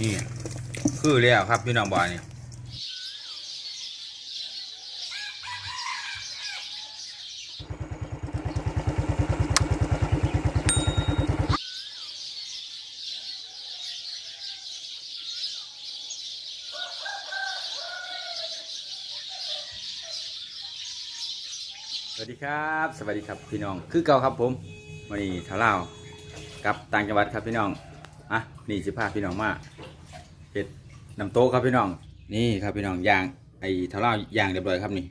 นี่ คือแล้วครับพี่น้องบอยนี่สวัสดีครับ สวัสดีครับพี่น้อง คือเก่าครับผมวันนี้ทาเล่าวกับต่างจังหวัดครับพี่น้อง อะ นี่สิพาพี่น้องมา เห็ดน้ำโต๊ะครับพี่น้อง นี่ครับพี่น้องยางไอ้ทาเล่ายางเรียบร้อยครับนี่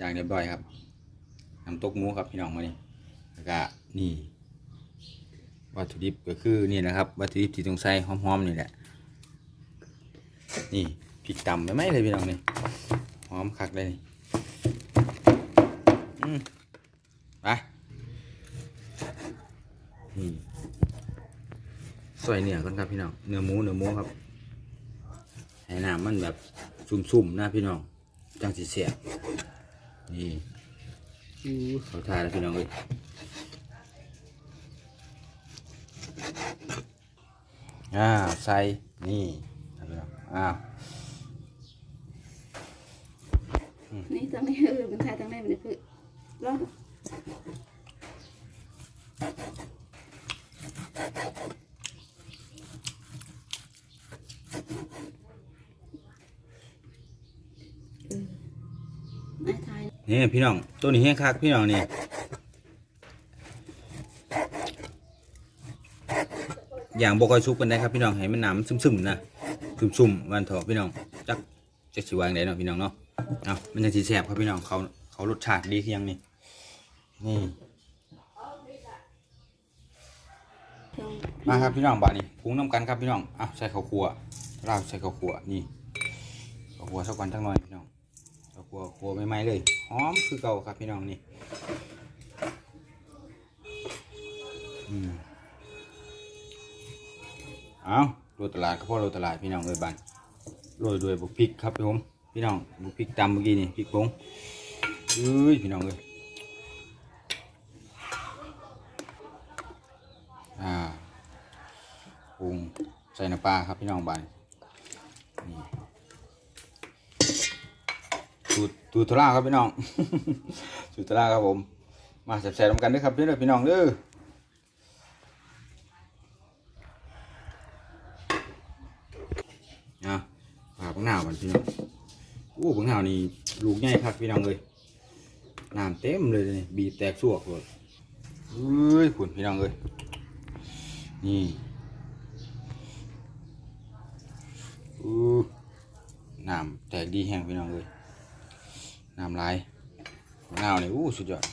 ยางเรียบร้อยครับน้ำโต๊ะหมูครับพี่น้องมานี่แล้วก็นี่วัตถุดิบก็คือนี่นะครับวัตถุดิบที่ต้องใส่หอมๆนี่แหละนี่พริกตำไม่ไหมเลยพี่น้องนี่หอมคักเลยนี่ไปนี่ซอยเนื้อก่อนครับพี่น้องเนื้อหมูเนื้อหมูครับ ให้น้ำมันแบบสุ่มๆนะพี่น้อง จังสิเสียบนี่เขาทานแล้วพี่น้องเลยอ่าใส่นี่พี่น้องอ้าวนี่ตั้งนี้เออมันถ่ายตั้งไหนมันคือรอดเออไม่ถ่าย นี่พี่น้อง ตัวนี้แห้งคักพี่น้องนี่อย่างบกอยซุกกันได้ครับพี่น้องให้มันหนำซึมๆนะซึมๆวันเถอะพี่น้องจักจะสิวางได้เนาะพี่น้องเนาะเอามันจะสีแสบครับพี่น้องเขาเขารสชาติดีคือหยังนี่นี่มาครับพี่น้องบ้าดนี้ปรุงน้ำกันครับพี่น้องอะใส่ข้าวคั่วรากใส่ข้าวคั่วนี่ข้าวคั่วสักวันจังหน่อยพี่น้อง ข้าวคั่วคั่วไม่ไหม้เลยหอมคือเก่าครับพี่น้องนี่อืมเอาโรยตลาดก็พอโรยตลาดพี่น้องเลยบานโรยด้วยบุกพริกครับผมพี่น้องบุกพริกตำเมื่อกี้นี่พริกผงเอ้ยพี่น้องเลยอ่าปรุงใส่น้ำปลาครับพี่น้องบานนี่ สูตรสูตรทาราครับพี่น้อง สูตรทาราครับผม มาแซ่บๆน้ำกันด้วยครับพี่น้องพี่น้องเด้ออะปลาบังหนาวมันพี่น้องโอ้บังหนาวนี่ลูกใหญ่ครับพี่น้องเลยน้ำเต็มเลยนี่บีแตกสวกเลยเอ้ยขุนพี่น้องเลยนี่อู้น้ำแตกดีแห้งพี่น้องเลย น้ำลายมะนาวนี่อู้สุดยอด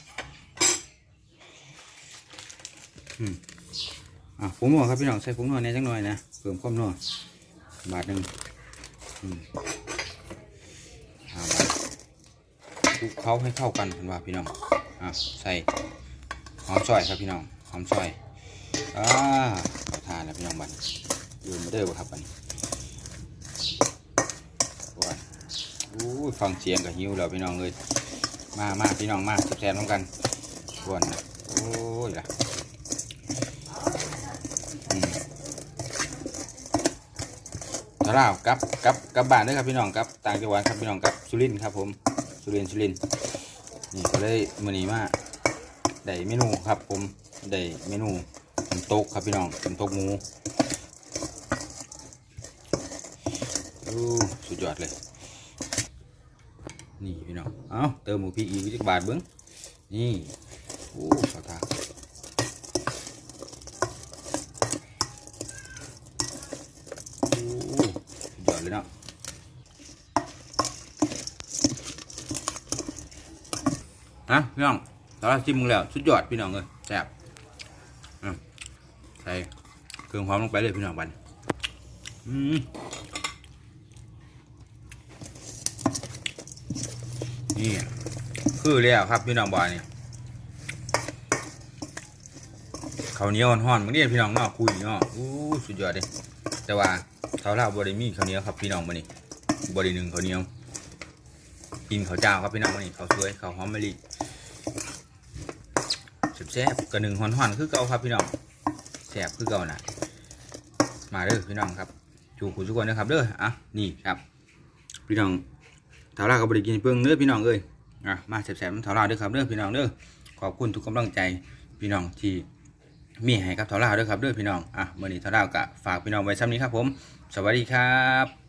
อืมอะผงนัวครับพี่น้องใส่ผงนัวในจังหน่อยนะเพิ่มความนัวบาทหนึ่งอืมห้าบาทคลุกเขาให้เข้ากันเห็นว่าพี่น้องอะใส่หอมซอยครับพี่น้องหอมซอยอ่าทานแล้วพี่น้องบัดนยืนมาเด้อบ่ครับน ว้ายอู้ย ฟังเสียงกับหิวแล้วพี่น้องเลยมามาพี่น้องมาแซ่บๆน้องกันชวนโอ้ยล่ะอืมถ้าเรากลับกับกับบ้านด้วยครับพี่น้องกับต่างจังหวัดครับพี่น้องกับสุรินทร์ครับผมสุรินทร์สุรินทร์นี่ก็เลยมือนี้มาได้เมนูครับผมได้เมนูน้ำตกครับพี่น้องน้ำตกหมูดูสุดยอดเลย นี่พี่น้องเอาเติมหมูพริกอีกจักบาทเบิ้งนี่โอ้ขอทาโอ้ยอดเลยเนาะฮะพี่น้องเราชิมมึงแล้วสุดยอดพี่น้องเลยแซ่บใส่เครื่องหอมลงไปเลยพี่น้องบันอืม นี่ คือแล้วครับพี่น้องบอยนี่ข้าวเหนียวห่อนๆมึงนี่พี่น้องเนาะคุยเนาะอู้สุดยอดเลยแต่ว่าเท่าเราบริมีข้าวเหนียวครับพี่น้องมานี่บริหนึ่งข้าวเหนียวกินข้าวเจ้าครับพี่น้องมานี่ข้าวสวยข้าวหอมมะลิแซ่บกระหนึ่งห่อนๆคือเก่าครับพี่น้องแซ่บคือเก่าน่ะ มาเด้อพี่น้องครับจูขุณทุกคนนะครับเด้ออะนี่ครับ พี่น้อง เท่าวรก็บริกินเพิ่งเด้อพี่น้องเอ้ยอะมาแสบๆน้ำเท่าวรเด้อครับเด้อพี่น้องเด้อขอบคุณทุกกำลังใจพี่น้องที่มีให้ครับเท่าวรเด้อครับเด้อพี่น้องอะเมื่อนี้ถาวรก็ฝากพี่น้องไว้ซ้ำนี้ครับผม สวัสดีครับ